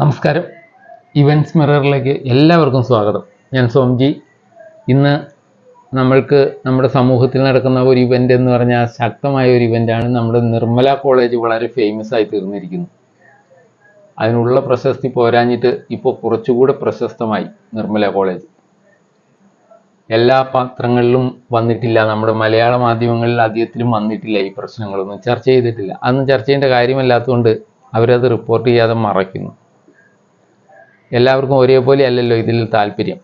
നമസ്കാരം. ഇവന്റ്സ് മിററിലേക്ക് എല്ലാവർക്കും സ്വാഗതം. ഞാൻ സോംജി. ഇന്ന് നമ്മൾക്ക് നമ്മുടെ സമൂഹത്തിൽ നടക്കുന്ന ഒരു ഇവന്റ് എന്ന് പറഞ്ഞാൽ ശക്തമായ ഒരു ഇവന്റാണ് നമ്മുടെ നിർമ്മല കോളേജ് വളരെ ഫേമസ് ആയി തീർന്നിരിക്കുന്നു. അതിനുള്ള പ്രശസ്തി പോരാഞ്ഞിട്ട് ഇപ്പോൾ കുറച്ചുകൂടെ പ്രശസ്തമായി നിർമ്മല കോളേജ്. എല്ലാ പാത്രങ്ങളിലും വന്നിട്ടില്ല. നമ്മുടെ മലയാള മാധ്യമങ്ങളിൽ അധികത്തിലും വന്നിട്ടില്ല ഈ പ്രശ്നങ്ങളൊന്നും. ചർച്ച ചെയ്തിട്ടില്ല. അന്ന് ചർച്ച ചെയ്യേണ്ട കാര്യമല്ലാത്തതുകൊണ്ട് അവരത് റിപ്പോർട്ട് ചെയ്യാതെ മറയ്ക്കുന്നു. എല്ലാവർക്കും ഒരേപോലെ അല്ലല്ലോ ഇതിൽ താല്പര്യം.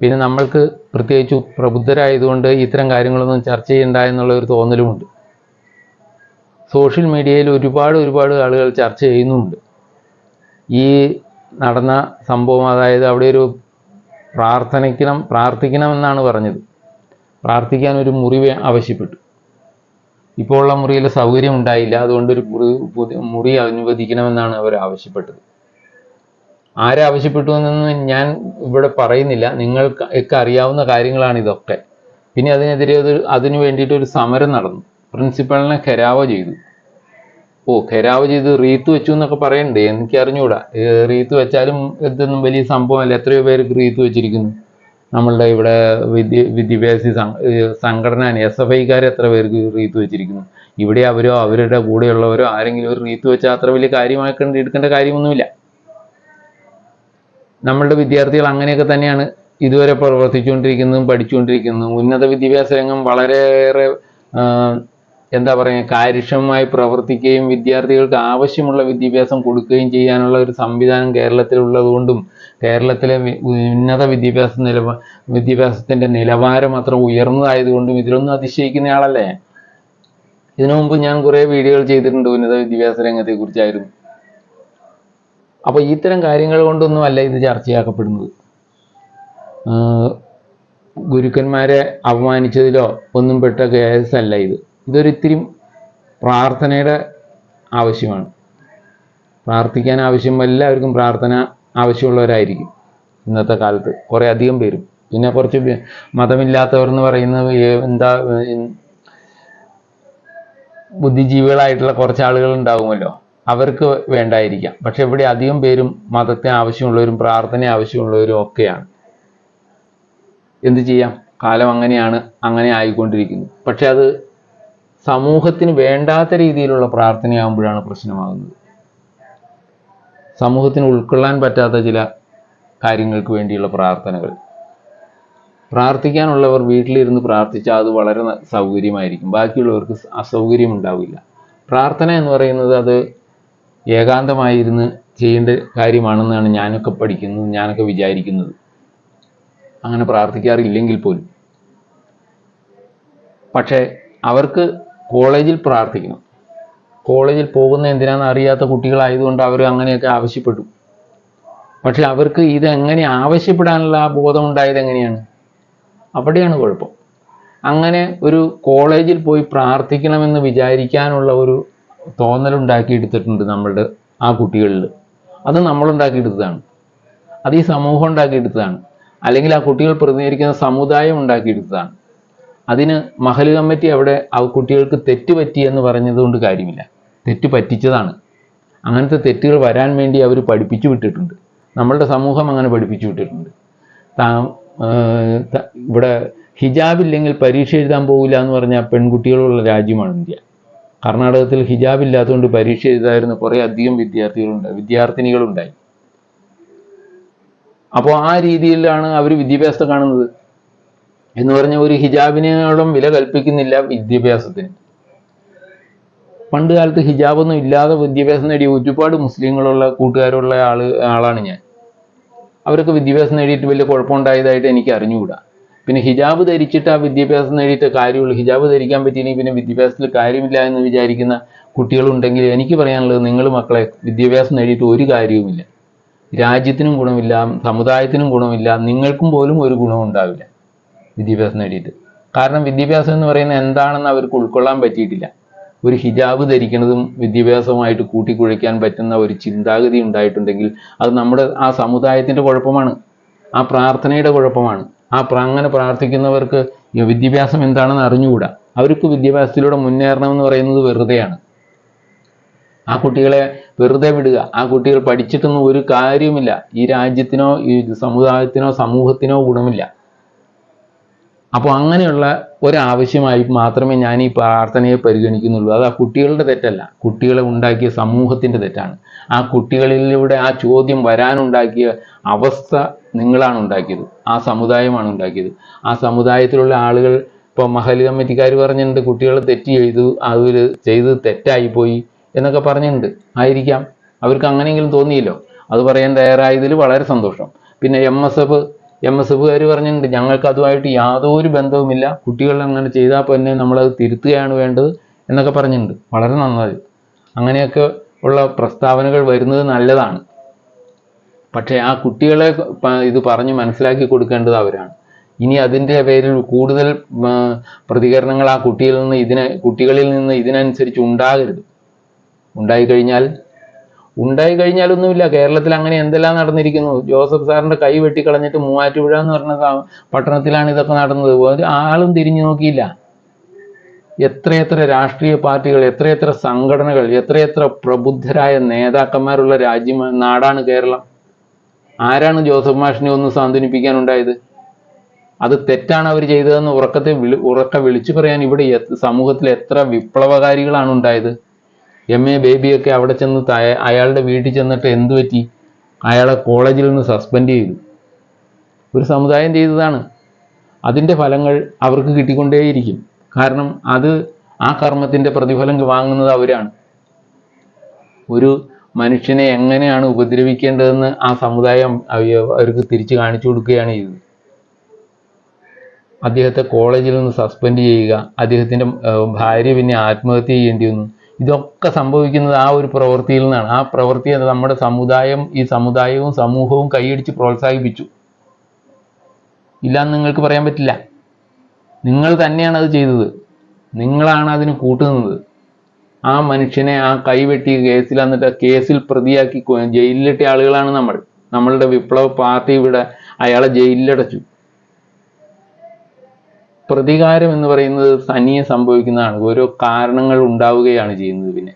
പിന്നെ നമ്മൾക്ക് പ്രത്യേകിച്ച് പ്രബുദ്ധരായതുകൊണ്ട് ഇത്തരം കാര്യങ്ങളൊന്നും ചർച്ച ചെയ്യണ്ട എന്നുള്ള ഒരു തോന്നലുമുണ്ട്. സോഷ്യൽ മീഡിയയിൽ ഒരുപാട് ഒരുപാട് ആളുകൾ ചർച്ച ചെയ്യുന്നുമുണ്ട് ഈ നടന്ന സംഭവം അതായത് അവിടെ ഒരു പ്രാർത്ഥനയ്ക്കണം പ്രാർത്ഥിക്കണമെന്നാണ് പറഞ്ഞത്. പ്രാർത്ഥിക്കാൻ ഒരു മുറി ആവശ്യപ്പെട്ടു. ഇപ്പോഴുള്ള മുറിയിൽ സൗകര്യം ഉണ്ടായില്ല. അതുകൊണ്ട് ഒരു മുറി അനുവദിക്കണമെന്നാണ് അവർ ആവശ്യപ്പെട്ടത്. ആരാവശ്യപ്പെട്ടു എന്നൊന്നും ഞാൻ ഇവിടെ പറയുന്നില്ല. നിങ്ങൾക്ക് അറിയാവുന്ന കാര്യങ്ങളാണ് ഇതൊക്കെ. പിന്നെ അതിനെതിരെ ഒരു അതിനു വേണ്ടിയിട്ട് ഒരു സമരം നടന്നു. പ്രിൻസിപ്പളിനെ ഖരാവ് ചെയ്തു. ഓ ഖരാവ് ചെയ്ത് റീത്ത് വെച്ചു എന്നൊക്കെ പറയണ്ടേ? എനിക്ക് അറിഞ്ഞുകൂടാ റീത്ത് വെച്ചാലും ഇതൊന്നും വലിയ സംഭവമല്ല. എത്രയോ പേർക്ക് റീത്ത് വെച്ചിരിക്കുന്നു. നമ്മളുടെ ഇവിടെ വിദ്യ വിദ്യാഭ്യാസ സംഘടന എസ് എഫ് ഐക്കാർ എത്ര പേർക്ക് റീത്ത് വെച്ചിരിക്കുന്നു. ഇവിടെ അവരോ അവരുടെ കൂടെയുള്ളവരോ ആരെങ്കിലും ഒരു റീത്ത് വെച്ചാൽ അത്ര വലിയ കാര്യമാക്കേണ്ടി എടുക്കേണ്ട കാര്യമൊന്നുമില്ല. നമ്മളുടെ വിദ്യാർത്ഥികൾ അങ്ങനെയൊക്കെ തന്നെയാണ് ഇതുവരെ പ്രവർത്തിച്ചുകൊണ്ടിരിക്കുന്നതും പഠിച്ചുകൊണ്ടിരിക്കുന്നതും. ഉന്നത വിദ്യാഭ്യാസ രംഗം വളരെയേറെ എന്താ പറയുക കാര്യക്ഷമമായി പ്രവർത്തിക്കുകയും വിദ്യാർത്ഥികൾക്ക് ആവശ്യമുള്ള വിദ്യാഭ്യാസം കൊടുക്കുകയും ചെയ്യാനുള്ള ഒരു സംവിധാനം കേരളത്തിലുള്ളതുകൊണ്ടും കേരളത്തിലെ ഉന്നത വിദ്യാഭ്യാസ നിലവാ വിദ്യാഭ്യാസത്തിന്റെ നിലവാരം അത്ര ഉയർന്നതായതുകൊണ്ടും ഇതിലൊന്നും അതിശയിക്കുന്നയാളല്ലേ ഇതിനു മുമ്പ് ഞാൻ കുറേ വീഡിയോകൾ ചെയ്തിട്ടുണ്ട് ഉന്നത വിദ്യാഭ്യാസ രംഗത്തെക്കുറിച്ചായിരുന്നു. അപ്പോൾ ഇത്തരം കാര്യങ്ങൾ കൊണ്ടൊന്നും അല്ല ഇത് ചർച്ചയാക്കപ്പെടുന്നത്. ഗുരുക്കന്മാരെ അപമാനിച്ചതിലോ ഒന്നും പെട്ട കേസല്ല ഇത്. ഇതൊരു ഇത്തിരി പ്രാർത്ഥനയുടെ ആവശ്യമാണ്. പ്രാർത്ഥിക്കാൻ ആവശ്യം എല്ലാവർക്കും പ്രാർത്ഥന ആവശ്യമുള്ളവരായിരിക്കും ഇന്നത്തെ കാലത്ത്. കുറേ അധികം പേരും. പിന്നെ കുറച്ച് മതമില്ലാത്തവർ എന്ന് പറയുന്നത് എന്താ ബുദ്ധിജീവികളായിട്ടുള്ള കുറച്ച് ആളുകൾ ഉണ്ടാകുമല്ലോ അവർക്ക് വേണ്ടായിരിക്കാം. പക്ഷെ ഇവിടെ അധികം പേരും മതത്തെ ആവശ്യമുള്ളവരും പ്രാർത്ഥന ആവശ്യമുള്ളവരും ഒക്കെയാണ്. എന്ത് ചെയ്യാം? കാലം അങ്ങനെയാണ് അങ്ങനെ ആയിക്കൊണ്ടിരിക്കുന്നു. പക്ഷെ അത് സമൂഹത്തിന് വേണ്ടാത്ത രീതിയിലുള്ള പ്രാർത്ഥനയാകുമ്പോഴാണ് പ്രശ്നമാകുന്നത്. സമൂഹത്തിന് ഉൾക്കൊള്ളാൻ പറ്റാത്ത ചില കാര്യങ്ങൾക്ക് വേണ്ടിയുള്ള പ്രാർത്ഥനകൾ. പ്രാർത്ഥിക്കാനുള്ളവർ വീട്ടിലിരുന്ന് പ്രാർത്ഥിച്ചാൽ അത് വളരെ സൗകര്യമായിരിക്കും. ബാക്കിയുള്ളവർക്ക് അസൗകര്യം ഉണ്ടാവില്ല. പ്രാർത്ഥന എന്ന് പറയുന്നത് അത് ഏകാന്തമായിരുന്ന് ചെയ്യേണ്ട കാര്യമാണെന്നാണ് ഞാനൊക്കെ പഠിക്കുന്നത് ഞാനൊക്കെ വിചാരിക്കുന്നത്. അങ്ങനെ പ്രാർത്ഥിക്കാറില്ലെങ്കിൽ പോലും. പക്ഷേ അവർക്ക് കോളേജിൽ പ്രാർത്ഥിക്കണം. കോളേജിൽ പോകുന്ന എന്തിനാണെന്ന് അറിയാത്ത കുട്ടികളായതുകൊണ്ട് അവർ അങ്ങനെയൊക്കെ ആവശ്യപ്പെട്ടു. പക്ഷെ അവർക്ക് ഇതെങ്ങനെ ആവശ്യപ്പെടാനുള്ള ആ ബോധം ഉണ്ടായത് എങ്ങനെയാണ്? അവിടെയാണ് കുഴപ്പം. അങ്ങനെ ഒരു കോളേജിൽ പോയി പ്രാർത്ഥിക്കണമെന്ന് വിചാരിക്കാനുള്ള ഒരു തോന്നലുണ്ടാക്കിയെടുത്തിട്ടുണ്ട് നമ്മളുടെ ആ കുട്ടികളിൽ അത് നമ്മളുണ്ടാക്കിയെടുത്തതാണ്. അത് ഈ സമൂഹം ഉണ്ടാക്കിയെടുത്തതാണ്. അല്ലെങ്കിൽ ആ കുട്ടികൾ പ്രതിനിധീകരിക്കുന്ന സമുദായം ഉണ്ടാക്കിയെടുത്തതാണ്. അതിന് മഹൽ കമ്മിറ്റി അവിടെ ആ കുട്ടികൾക്ക് തെറ്റ് പറ്റി എന്ന് പറഞ്ഞതുകൊണ്ട് കാര്യമില്ല. തെറ്റ് പറ്റിച്ചതാണ്. അങ്ങനത്തെ തെറ്റുകൾ വരാൻ വേണ്ടി അവർ പഠിപ്പിച്ചു വിട്ടിട്ടുണ്ട്. നമ്മളുടെ സമൂഹം അങ്ങനെ പഠിപ്പിച്ചു വിട്ടിട്ടുണ്ട്. താ ഇവിടെ ഹിജാബ് ഇല്ലെങ്കിൽ പരീക്ഷ എഴുതാൻ പോകില്ല എന്ന് പറഞ്ഞാൽ പെൺകുട്ടികളുള്ള രാജ്യമാണ് ഇന്ത്യ. കർണാടകത്തിൽ ഹിജാബ് ഇല്ലാത്തതുകൊണ്ട് പരീക്ഷ എഴുതായിരുന്ന കുറേ അധികം വിദ്യാർത്ഥികളുണ്ട് വിദ്യാർത്ഥിനികളുണ്ടായി. അപ്പോൾ ആ രീതിയിലാണ് അവർ വിദ്യാഭ്യാസത്തെ കാണുന്നത്. എന്ന് പറഞ്ഞ ഒരു ഹിജാബിനോളം വില കൽപ്പിക്കുന്നില്ല വിദ്യാഭ്യാസത്തിന്. പണ്ട് കാലത്ത് ഹിജാബൊന്നും ഇല്ലാതെ വിദ്യാഭ്യാസം നേടിയ ഒരുപാട് മുസ്ലിങ്ങളുള്ള കൂട്ടുകാരുള്ള ആൾ ആളാണ് ഞാൻ. അവരൊക്കെ വിദ്യാഭ്യാസം നേടിയിട്ട് വലിയ കുഴപ്പമുണ്ടായതായിട്ട് എനിക്ക് അറിഞ്ഞുകൂടാ പിന്നെ ഹിജാബ് ധരിച്ചിട്ട് ആ വിദ്യാഭ്യാസം നേടിയിട്ട് കാര്യമുള്ളൂ. ഹിജാബ് ധരിക്കാൻ പറ്റിയില്ലെങ്കിൽ പിന്നെ വിദ്യാഭ്യാസത്തിൽ കാര്യമില്ല എന്ന് വിചാരിക്കുന്ന കുട്ടികളുണ്ടെങ്കിൽ എനിക്ക് പറയാനുള്ളത് നിങ്ങൾ മക്കളെ വിദ്യാഭ്യാസം നേടിയിട്ട് ഒരു കാര്യവുമില്ല. രാജ്യത്തിനും ഗുണമില്ല സമുദായത്തിനും ഗുണമില്ല നിങ്ങൾക്കും പോലും ഒരു ഗുണവും ഉണ്ടാവില്ല വിദ്യാഭ്യാസം നേടിയിട്ട്. കാരണം വിദ്യാഭ്യാസം എന്ന് പറയുന്നത് എന്താണെന്ന് അവർക്ക് ഉൾക്കൊള്ളാൻ പറ്റിയിട്ടില്ല. ഒരു ഹിജാബ് ധരിക്കുന്നതും വിദ്യാഭ്യാസവുമായിട്ട് കൂട്ടിക്കുഴയ്ക്കാൻ പറ്റുന്ന ഒരു ചിന്താഗതി ഉണ്ടായിട്ടുണ്ടെങ്കിൽ അത് നമ്മുടെ ആ സമുദായത്തിന്റെ കുഴപ്പമാണ്. ആ പ്രാർത്ഥനയുടെ കുഴപ്പമാണ്. ആ അങ്ങനെ പ്രാർത്ഥിക്കുന്നവർക്ക് വിദ്യാഭ്യാസം എന്താണെന്ന് അറിഞ്ഞുകൂടാ. അവർക്ക് വിദ്യാഭ്യാസത്തിലൂടെ മുന്നേറണം എന്ന് പറയുന്നത് വെറുതെയാണ്. ആ കുട്ടികളെ വെറുതെ വിടുക. ആ കുട്ടികൾ പഠിച്ചിട്ടൊന്നും ഒരു കാര്യമില്ല ഈ രാജ്യത്തിനോ ഈ സമുദായത്തിനോ സമൂഹത്തിനോ ഗുണമില്ല. അപ്പോൾ അങ്ങനെയുള്ള ഒരാവശ്യമായി മാത്രമേ ഞാൻ ഈ പ്രാർത്ഥനയെ പരിഗണിക്കുന്നുള്ളൂ. അത് ആ കുട്ടികളുടെ തെറ്റല്ല. കുട്ടികളെ ഉണ്ടാക്കിയ സമൂഹത്തിന്റെ തെറ്റാണ്. ആ കുട്ടികളിലൂടെ ആ ചോദ്യം വരാനുണ്ടാക്കിയ അവസ്ഥ നിങ്ങളാണ് ഉണ്ടാക്കിയത്. ആ സമുദായമാണ് ഉണ്ടാക്കിയത്. ആ സമുദായത്തിലുള്ള ആളുകൾ ഇപ്പോൾ മഹൽ കമ്മിറ്റിക്കാർ പറഞ്ഞിട്ടുണ്ട് കുട്ടികൾ തെറ്റ് ചെയ്തു അവർ ചെയ്ത് തെറ്റായിപ്പോയി എന്നൊക്കെ പറഞ്ഞിട്ടുണ്ട്. ആയിരിക്കാം. അവർക്ക് അങ്ങനെയെങ്കിലും തോന്നിയില്ലോ. അത് പറയാൻ തയ്യാറായതിൽ വളരെ സന്തോഷം. പിന്നെ M S F M S എഫുകാർ പറഞ്ഞിട്ടുണ്ട് ഞങ്ങൾക്ക് അതുമായിട്ട് യാതൊരു ബന്ധവുമില്ല. കുട്ടികൾ അങ്ങനെ ചെയ്താൽ തന്നെ നമ്മളത് തിരുത്തുകയാണ് വേണ്ടത് എന്നൊക്കെ പറഞ്ഞിട്ടുണ്ട്. വളരെ നന്നായി. അങ്ങനെയൊക്കെ ഉള്ള പ്രസ്താവനകൾ വരുന്നത് നല്ലതാണ്. പക്ഷേ ആ കുട്ടികളെ ഇത് പറഞ്ഞ് മനസ്സിലാക്കി കൊടുക്കേണ്ടത് അവരാണ്. ഇനി അതിന്റെ പേരിൽ കൂടുതൽ പ്രതികരണങ്ങൾ ആ കുട്ടിയിൽ നിന്ന് ഇതിനെ കുട്ടികളിൽ നിന്ന് ഇതിനനുസരിച്ച് ഉണ്ടാകരുത്. ഉണ്ടായിക്കഴിഞ്ഞാൽ ഉണ്ടായി കഴിഞ്ഞാലൊന്നുമില്ല കേരളത്തിൽ അങ്ങനെ എന്തെല്ലാം നടന്നിരിക്കുന്നു? ജോസഫ് സാറിന്റെ കൈ വെട്ടിക്കളഞ്ഞിട്ട് മൂവാറ്റുപുഴ എന്ന് പറഞ്ഞ പട്ടണത്തിലാണ് ഇതൊക്കെ നടന്നത്. ഒരു ആളും തിരിഞ്ഞു നോക്കിയില്ല. എത്രയെത്ര രാഷ്ട്രീയ പാർട്ടികൾ എത്രയെത്ര സംഘടനകൾ എത്രയെത്ര പ്രബുദ്ധരായ നേതാക്കന്മാരുള്ള രാജ്യം നാടാണ് കേരളം. ആരാണ് ജോസഫ് മാഷിനെ ഒന്ന് സാന്ത്വനിപ്പിക്കാനുണ്ടായത് അത് തെറ്റാണ് അവർ ചെയ്തതെന്ന് ഉറക്കത്തെ വിളി ഉറക്ക വിളിച്ചു പറയാൻ ഇവിടെ സമൂഹത്തിൽ എത്ര വിപ്ലവകാരികളാണ് ഉണ്ടായത് എം എ ബേബിയൊക്കെ അവിടെ ചെന്ന് അയാളുടെ വീട്ടിൽ ചെന്നിട്ട് എന്തു പറ്റി? അയാളെ കോളേജിൽ നിന്ന് സസ്പെൻഡ് ചെയ്തു. ഒരു സമുദായം ചെയ്തതാണ്. അതിന്റെ ഫലങ്ങൾ അവർക്ക് കിട്ടിക്കൊണ്ടേയിരിക്കും. കാരണം അത് ആ കർമ്മത്തിന്റെ പ്രതിഫലം വാങ്ങുന്നത് അവരാണ്. ഒരു മനുഷ്യനെ എങ്ങനെയാണ് ഉപദ്രവിക്കേണ്ടതെന്ന് ആ സമുദായം അവ- അവർക്ക് തിരിച്ചു കാണിച്ചു കൊടുക്കുകയാണ് ചെയ്തത്. അദ്ദേഹത്തെ കോളേജിൽ നിന്ന് സസ്പെൻഡ് ചെയ്യുക അദ്ദേഹത്തിന്റെ ഭാര്യ പിന്നെ ആത്മഹത്യ ചെയ്യേണ്ടി വന്നു. ഇതൊക്കെ സംഭവിക്കുന്നത് ആ ഒരു പ്രവൃത്തിയിൽ നിന്നാണ്. ആ പ്രവൃത്തി നമ്മുടെ സമുദായം ഈ സമുദായവും സമൂഹവും കൈയടിച്ച് പ്രോത്സാഹിപ്പിച്ചു. ഇല്ലാന്ന് നിങ്ങൾക്ക് പറയാൻ പറ്റില്ല. നിങ്ങൾ തന്നെയാണ് അത് ചെയ്തത്. നിങ്ങളാണ് അതിന് കൂട്ടുനിന്നത്. ആ മനുഷ്യനെ ആ കൈവെട്ടി കേസിൽ എന്നിട്ട് കേസിൽ പ്രതിയാക്കി ജയിലിലിട്ട ആളുകളാണ് നമ്മൾ. നമ്മളുടെ വിപ്ലവ പാർട്ടി ഇവിടെ അയാളെ ജയിലിലടച്ചു. പ്രതികാരം എന്ന് പറയുന്നത് തനിയെ സംഭവിക്കുന്നതാണ്. ഓരോ കാരണങ്ങൾ ഉണ്ടാവുകയാണ് ചെയ്യുന്നത് പിന്നെ.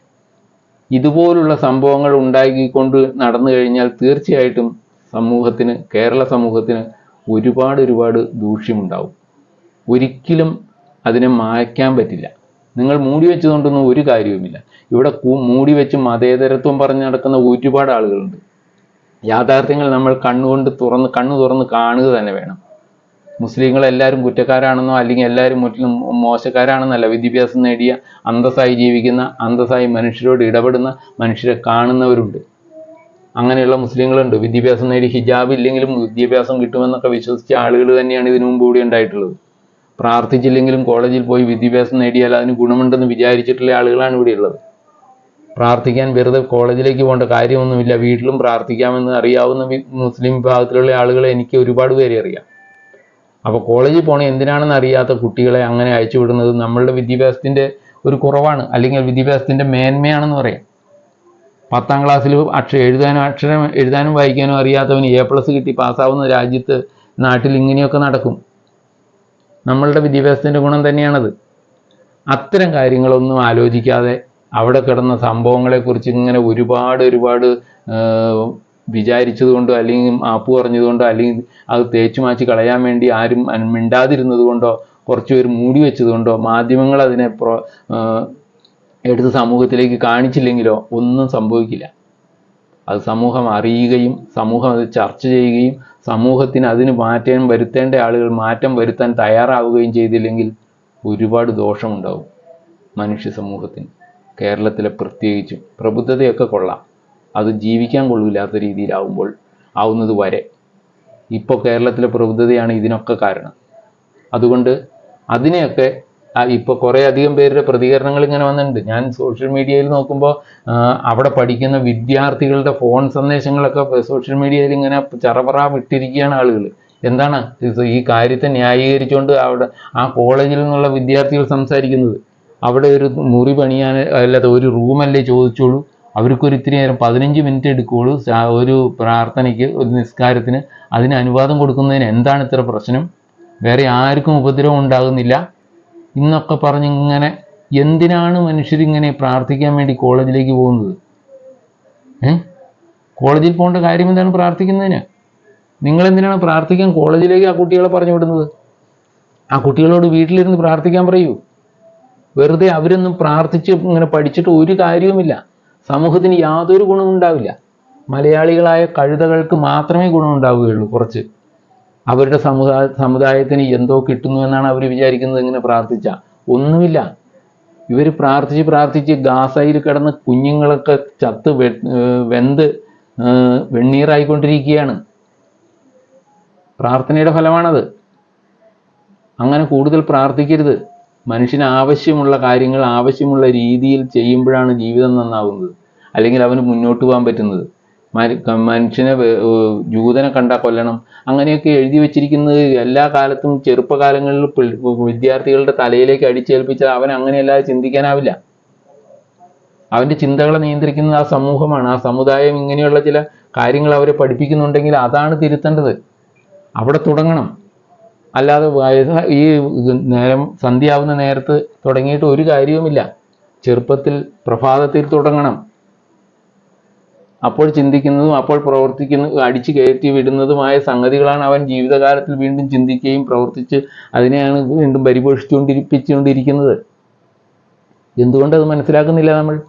ഇതുപോലുള്ള സംഭവങ്ങൾ ഉണ്ടാക്കിക്കൊണ്ട് നടന്നു കഴിഞ്ഞാൽ തീർച്ചയായിട്ടും സമൂഹത്തിന് കേരള സമൂഹത്തിന് ഒരുപാട് ഒരുപാട് ദൂഷ്യമുണ്ടാവും. ഒരിക്കലും അതിനെ മായ്ക്കാൻ പറ്റില്ല. നിങ്ങൾ മൂടി വെച്ചതുകൊണ്ടൊന്നും ഒരു കാര്യവുമില്ല. ഇവിടെ മൂടി വെച്ച് മതേതരത്വം പറഞ്ഞു നടക്കുന്ന ഒരുപാട് ആളുകളുണ്ട്. യാഥാർത്ഥ്യങ്ങൾ നമ്മൾ കണ്ണുകൊണ്ട് തുറന്ന് കണ്ണു തുറന്ന് കാണുക തന്നെ വേണം. മുസ്ലിങ്ങൾ എല്ലാവരും കുറ്റക്കാരാണെന്നോ അല്ലെങ്കിൽ എല്ലാവരും മുറ്റിലും മോശക്കാരാണെന്നല്ല വിദ്യാഭ്യാസം നേടിയ അന്തസ്സായി ജീവിക്കുന്ന അന്തസ്സായി മനുഷ്യരോട് ഇടപെടുന്ന മനുഷ്യരെ കാണുന്നവരുണ്ട്. അങ്ങനെയുള്ള മുസ്ലിങ്ങളുണ്ട്. വിദ്യാഭ്യാസം നേടി ഹിജാബ് ഇല്ലെങ്കിലും വിദ്യാഭ്യാസം കിട്ടുമെന്നൊക്കെ വിശ്വസിച്ച ആളുകൾ തന്നെയാണ് ഇതിനു മുമ്പ് കൂടി ഉണ്ടായിട്ടുള്ളത്. പ്രാർത്ഥിച്ചില്ലെങ്കിലും കോളേജിൽ പോയി വിദ്യാഭ്യാസം നേടിയാൽ അതിന് ഗുണമുണ്ടെന്ന് വിചാരിച്ചിട്ടുള്ള ആളുകളാണ് ഇവിടെ ഉള്ളത്. പ്രാർത്ഥിക്കാൻ വെറുതെ കോളേജിലേക്ക് പോകേണ്ട കാര്യമൊന്നുമില്ല. വീട്ടിലും പ്രാർത്ഥിക്കാമെന്ന് അറിയാവുന്ന മുസ്ലിം വിഭാഗത്തിലുള്ള ആളുകളെ എനിക്ക് ഒരുപാട് പേരെ അറിയാം. അപ്പോൾ കോളേജിൽ പോകണേ എന്തിനാണെന്ന് അറിയാത്ത കുട്ടികളെ അങ്ങനെ അയച്ചു വിടുന്നത് നമ്മളുടെ വിദ്യാഭ്യാസത്തിന്റെ ഒരു കുറവാണ്. അല്ലെങ്കിൽ വിദ്യാഭ്യാസത്തിന്റെ മേന്മയാണെന്ന് പറയാം. പത്താം ക്ലാസ്സിൽ അക്ഷരം എഴുതാനും അക്ഷരം എഴുതാനും വായിക്കാനും അറിയാത്തവന് എ പ്ലസ് കിട്ടി പാസ്സാവുന്ന രാജ്യത്ത് നാട്ടിൽ ഇങ്ങനെയൊക്കെ നടക്കും. നമ്മളുടെ വിദ്യാഭ്യാസത്തിന്റെ ഗുണം തന്നെയാണത്. അത്തരം കാര്യങ്ങളൊന്നും ആലോചിക്കാതെ അവിടെ കിടന്ന സംഭവങ്ങളെക്കുറിച്ച് ഇങ്ങനെ ഒരുപാട് ഒരുപാട് വിചാരിച്ചതുകൊണ്ടോ അല്ലെങ്കിൽ ആപ്പ് പറഞ്ഞതുകൊണ്ടോ അല്ലെങ്കിൽ അത് തേച്ചു മാച്ച് കളയാൻ വേണ്ടി ആരും മിണ്ടാതിരുന്നത് കൊണ്ടോ കുറച്ച് പേര് മൂടി വെച്ചതുകൊണ്ടോ മാധ്യമങ്ങൾ അതിനെ പ്രോ എടുത്ത് സമൂഹത്തിലേക്ക് കാണിച്ചില്ലെങ്കിലോ ഒന്നും സംഭവിക്കില്ല. അത് സമൂഹം അറിയുകയും സമൂഹം അത് ചർച്ച ചെയ്യുകയും സമൂഹത്തിന് അതിന് മാറ്റം വരുത്തേണ്ട ആളുകൾ മാറ്റം വരുത്താൻ തയ്യാറാവുകയും ചെയ്തില്ലെങ്കിൽ ഒരുപാട് ദോഷമുണ്ടാവും മനുഷ്യ സമൂഹത്തിന്. കേരളത്തിലെ പ്രത്യേകിച്ചും പ്രബുദ്ധതയൊക്കെ കൊള്ളാം. അത് ജീവിക്കാൻ കൊള്ളില്ലാത്ത രീതിയിലാവുമ്പോൾ ആവുന്നത് വരെ. ഇപ്പോൾ കേരളത്തിലെ പ്രബുദ്ധതയാണ് ഇതിനൊക്കെ കാരണം. അതുകൊണ്ട് അതിനെയൊക്കെ ഇപ്പോൾ കുറേ അധികം പേരുടെ പ്രതികരണങ്ങൾ ഇങ്ങനെ വന്നിട്ടുണ്ട്. ഞാൻ സോഷ്യൽ മീഡിയയിൽ നോക്കുമ്പോൾ അവിടെ പഠിക്കുന്ന വിദ്യാർത്ഥികളുടെ ഫോൺ സന്ദേശങ്ങളൊക്കെ സോഷ്യൽ മീഡിയയിൽ ഇങ്ങനെ ചറപറ വിട്ടിരിക്കുകയാണ് ആളുകൾ എന്താണ്? ഈ കാര്യത്തെ ന്യായീകരിച്ചുകൊണ്ട് അവിടെ ആ കോളേജിൽ നിന്നുള്ള വിദ്യാർത്ഥികൾ സംസാരിക്കുന്നത്. അവിടെ ഒരു മുറി പണിയാൻ അല്ലാതെ ഒരു റൂമല്ലേ ചോദിച്ചോളൂ. അവർക്കൊരു ഇത്തിരി നേരം പതിനഞ്ച് മിനിറ്റ് എടുക്കുകയുള്ളൂ ഒരു പ്രാർത്ഥനയ്ക്ക് ഒരു നിസ്കാരത്തിന് അതിന് അനുവാദം കൊടുക്കുന്നതിന് എന്താണ് ഇത്ര പ്രശ്നം? വേറെ ആർക്കും ഉപദ്രവം ഉണ്ടാകുന്നില്ല. ഇന്നൊക്കെ പറഞ്ഞിങ്ങനെ എന്തിനാണ് മനുഷ്യരിങ്ങനെ പ്രാർത്ഥിക്കാൻ വേണ്ടി കോളേജിലേക്ക് പോകുന്നത്? ഏ? കോളേജിൽ പോകേണ്ട കാര്യം എന്താണ് പ്രാർത്ഥിക്കുന്നതിന്? നിങ്ങൾ എന്തിനാണ് പ്രാർത്ഥിക്കാൻ കോളേജിലേക്ക് ആ കുട്ടികളെ പറഞ്ഞു വിടുന്നത്? ആ കുട്ടികളോട് വീട്ടിലിരുന്ന് പ്രാർത്ഥിക്കാൻ പറയൂ. വെറുതെ അവരൊന്നും പ്രാർത്ഥിച്ച് ഇങ്ങനെ പഠിച്ചിട്ട് ഒരു കാര്യവുമില്ല. സമൂഹത്തിന് യാതൊരു ഗുണവും ഉണ്ടാവില്ല. മലയാളികളായ കഴുതകൾക്ക് മാത്രമേ ഗുണമുണ്ടാവുകയുള്ളൂ കുറച്ച്. അവരുടെ സമുദായ സമുദായത്തിന് എന്തോ കിട്ടുന്നു എന്നാണ് അവർ വിചാരിക്കുന്നത് ഇങ്ങനെ പ്രാർത്ഥിച്ച. ഒന്നുമില്ല. ഇവർ പ്രാർത്ഥിച്ച് പ്രാർത്ഥിച്ച് ഗാസയിൽ കിടന്ന് കുഞ്ഞുങ്ങളൊക്കെ ചത്ത് വെന്ത് വെണ്ണീറായിക്കൊണ്ടിരിക്കുകയാണ്. പ്രാർത്ഥനയുടെ ഫലമാണത്. അങ്ങനെ കൂടുതൽ പ്രാർത്ഥിക്കരുത്. മനുഷ്യന് ആവശ്യമുള്ള കാര്യങ്ങൾ ആവശ്യമുള്ള രീതിയിൽ ചെയ്യുമ്പോഴാണ് ജീവിതം നന്നാവുന്നത്. അല്ലെങ്കിൽ അവന് മുന്നോട്ട് പോകാൻ പറ്റുന്നത്. മനുഷ്യനെ ജൂതനെ കണ്ടാൽ കൊല്ലണം. അങ്ങനെയൊക്കെ എഴുതി വെച്ചിരിക്കുന്നത് എല്ലാ കാലത്തും ചെറുപ്പകാലങ്ങളിൽ വിദ്യാർത്ഥികളുടെ തലയിലേക്ക് അടിച്ചേൽപ്പിച്ചാൽ അവൻ അങ്ങനെയല്ലാതെ ചിന്തിക്കാനാവില്ല. അവന്റെ ചിന്തകളെ നിയന്ത്രിക്കുന്നത് ആ സമൂഹമാണ്. ആ സമുദായം ഇങ്ങനെയുള്ള ചില കാര്യങ്ങൾ അവരെ പഠിപ്പിക്കുന്നുണ്ടെങ്കിൽ അതാണ് തിരുത്തേണ്ടത്. അവിടെ തുടങ്ങണം. അല്ലാതെ ഈ നേരം സന്ധ്യയാവുന്ന നേരത്ത് തുടങ്ങിയിട്ട് ഒരു കാര്യവുമില്ല. ചെറുപ്പത്തിൽ പ്രഭാതത്തിൽ തുടങ്ങണം. അപ്പോൾ ചിന്തിക്കുന്നതും അപ്പോൾ പ്രവർത്തിക്കുന്നതും അടിച്ചു കയറ്റി വിടുന്നതുമായ സംഗതികളാണ് അവൻ ജീവിതകാലത്തിൽ വീണ്ടും ചിന്തിക്കുകയും പ്രവർത്തിച്ച് അതിനെയാണ് വീണ്ടും പരിപോഷിച്ചുകൊണ്ടിരിപ്പിച്ചുകൊണ്ടിരിക്കുന്നത്. എന്തുകൊണ്ട് അത് മനസ്സിലാക്കുന്നില്ല നമ്മൾ?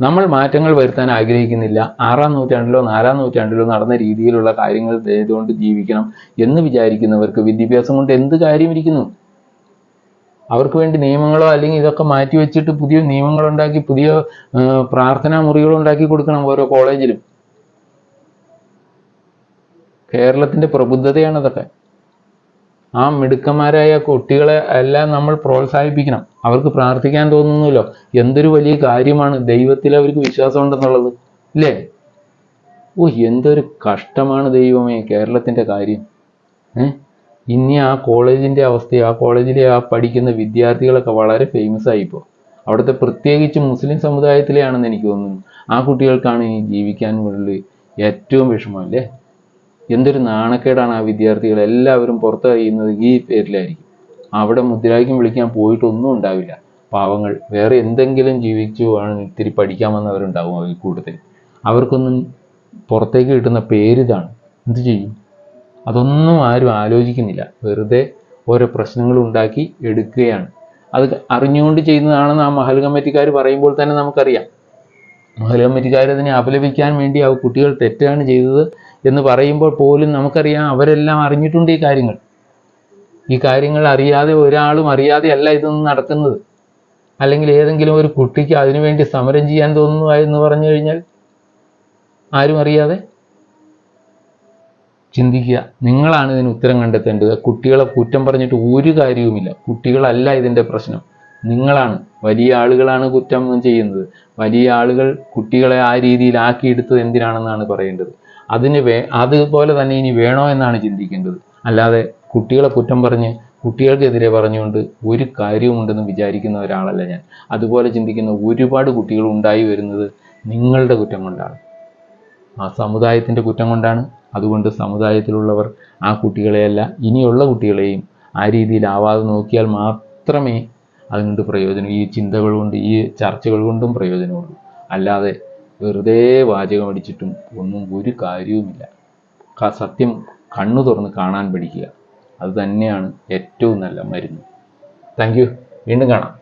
നമ്മൾ മാറ്റങ്ങൾ വരുത്താൻ ആഗ്രഹിക്കുന്നില്ല. ആറാം നൂറ്റാണ്ടിലോ നാലാം നൂറ്റാണ്ടിലോ നടന്ന രീതിയിലുള്ള കാര്യങ്ങൾ ചെയ്തുകൊണ്ട് ജീവിക്കണം എന്ന് വിചാരിക്കുന്നവർക്ക് വിദ്യാഭ്യാസം കൊണ്ട് എന്ത് കാര്യമിരിക്കുന്നു അവർക്ക് വേണ്ടി നിയമങ്ങളോ അല്ലെങ്കിൽ ഇതൊക്കെ മാറ്റി വെച്ചിട്ട് പുതിയ നിയമങ്ങൾ ഉണ്ടാക്കി പുതിയ പ്രാർത്ഥനാ മുറികളും ഉണ്ടാക്കി കൊടുക്കണം ഓരോ കോളേജിലും. കേരളത്തിന്റെ പ്രബുദ്ധതയാണ് അതൊക്കെ ആ മിടുക്കന്മാരായ കുട്ടികളെ എല്ലാം നമ്മൾ പ്രോത്സാഹിപ്പിക്കണം. അവർക്ക് പ്രാർത്ഥിക്കാൻ തോന്നുന്നല്ലോ. എന്തൊരു വലിയ കാര്യമാണ് ദൈവത്തിൽ അവർക്ക് വിശ്വാസം ഉണ്ടെന്നുള്ളത് ഇല്ലേ? ഓ എന്തൊരു കഷ്ടമാണ് ദൈവമേ കേരളത്തിന്റെ കാര്യം. ഏ? ഇനി ആ കോളേജിന്റെ അവസ്ഥ ആ കോളേജിലെ ആ പഠിക്കുന്ന വിദ്യാർത്ഥികളൊക്കെ വളരെ ഫേമസ് ആയിപ്പോൾ അവിടുത്തെ പ്രത്യേകിച്ച് മുസ്ലിം സമുദായത്തിലെയാണെന്ന് എനിക്ക് തോന്നുന്നു. ആ കുട്ടികൾക്കാണ് ഈ ജീവിക്കാൻ വേണ്ടി ഏറ്റവും വിഷമം അല്ലേ എന്തൊരു നാണക്കേടാണ് ആ വിദ്യാർത്ഥികൾ എല്ലാവരും പുറത്തറിയുന്നത് ഈ പേരിലായിരിക്കും. അവിടെ മുദ്രാവാക്യം വിളിക്കാൻ പോയിട്ടൊന്നും ഉണ്ടാവില്ല. പാവങ്ങൾ വേറെ എന്തെങ്കിലും ജീവിച്ചു ആണ് ഇത്തിരി പഠിക്കാൻ വന്നവരുണ്ടാവും ഈ കൂട്ടത്തിൽ. അവർക്കൊന്നും പുറത്തേക്ക് കിട്ടുന്ന പേരിതാണ്. എന്ത് ചെയ്യും? അതൊന്നും ആരും ആലോചിക്കുന്നില്ല. വെറുതെ ഓരോ പ്രശ്നങ്ങൾ ഉണ്ടാക്കി എടുക്കുകയാണ്. അത് അറിഞ്ഞുകൊണ്ട് ചെയ്യുന്നതാണെന്ന് ആ മഹൽ കമ്മിറ്റിക്കാർ പറയുമ്പോൾ തന്നെ നമുക്കറിയാം. മഹൽ കമ്മിറ്റിക്കാർ അതിനെ അപലപിക്കാൻ വേണ്ടി ആ കുട്ടികൾ തെറ്റാണ് ചെയ്തത് എന്ന് പറയുമ്പോൾ പോലും നമുക്കറിയാം അവരെല്ലാം അറിഞ്ഞിട്ടുണ്ട് ഈ കാര്യങ്ങൾ. ഈ കാര്യങ്ങൾ അറിയാതെ ഒരാളും അറിയാതെ അല്ല ഇതൊന്നും നടക്കുന്നത്. അല്ലെങ്കിൽ ഏതെങ്കിലും ഒരു കുട്ടിക്ക് അതിനുവേണ്ടി സമരം ചെയ്യാൻ തോന്നുന്നു എന്ന് പറഞ്ഞു കഴിഞ്ഞാൽ ആരും അറിയാതെ ചിന്തിക്കുക. നിങ്ങളാണ് ഇതിന് ഉത്തരം കണ്ടെത്തേണ്ടത്. കുട്ടികളെ കുറ്റം പറഞ്ഞിട്ട് ഒരു കാര്യവുമില്ല. കുട്ടികളല്ല ഇതിന്റെ പ്രശ്നം. നിങ്ങളാണ്. വലിയ ആളുകളാണ് കുറ്റം ചെയ്യുന്നത്. വലിയ ആളുകൾ കുട്ടികളെ ആ രീതിയിൽ ആക്കിയെടുത്തത് എന്തിനാണെന്നാണ് പറയേണ്ടത്. അതിന് വേ അതുപോലെ തന്നെ ഇനി വേണോ എന്നാണ് ചിന്തിക്കേണ്ടത്. അല്ലാതെ കുട്ടികളെ കുറ്റം പറഞ്ഞ് കുട്ടികൾക്കെതിരെ പറഞ്ഞുകൊണ്ട് ഒരു കാര്യവുമുണ്ടെന്ന് വിചാരിക്കുന്ന ഒരാളല്ല ഞാൻ. അതുപോലെ ചിന്തിക്കുന്ന ഒരുപാട് കുട്ടികൾ ഉണ്ടായി വരുന്നത് നിങ്ങളുടെ കുറ്റം കൊണ്ടാണ്. ആ സമുദായത്തിന്റെ കുറ്റം കൊണ്ടാണ്. അതുകൊണ്ട് സമുദായത്തിലുള്ളവർ ആ കുട്ടികളെയല്ല ഇനിയുള്ള കുട്ടികളെയും ആ രീതിയിലാവാതെ നോക്കിയാൽ മാത്രമേ അതുകൊണ്ട് പ്രയോജനം. ഈ ചിന്തകൾ കൊണ്ട് ഈ ചർച്ചകൾ കൊണ്ടും പ്രയോജനമുള്ളൂ അല്ലാതെ വെറുതെ വാചകം അടിച്ചിട്ടും ഒന്നും ഒരു കാര്യവുമില്ല. സത്യം കണ്ണു തുറന്ന് കാണാൻ പഠിക്കുക. അത് തന്നെയാണ് ഏറ്റവും നല്ല മരുന്ന്. Thank you. വീണ്ടും കാണാം.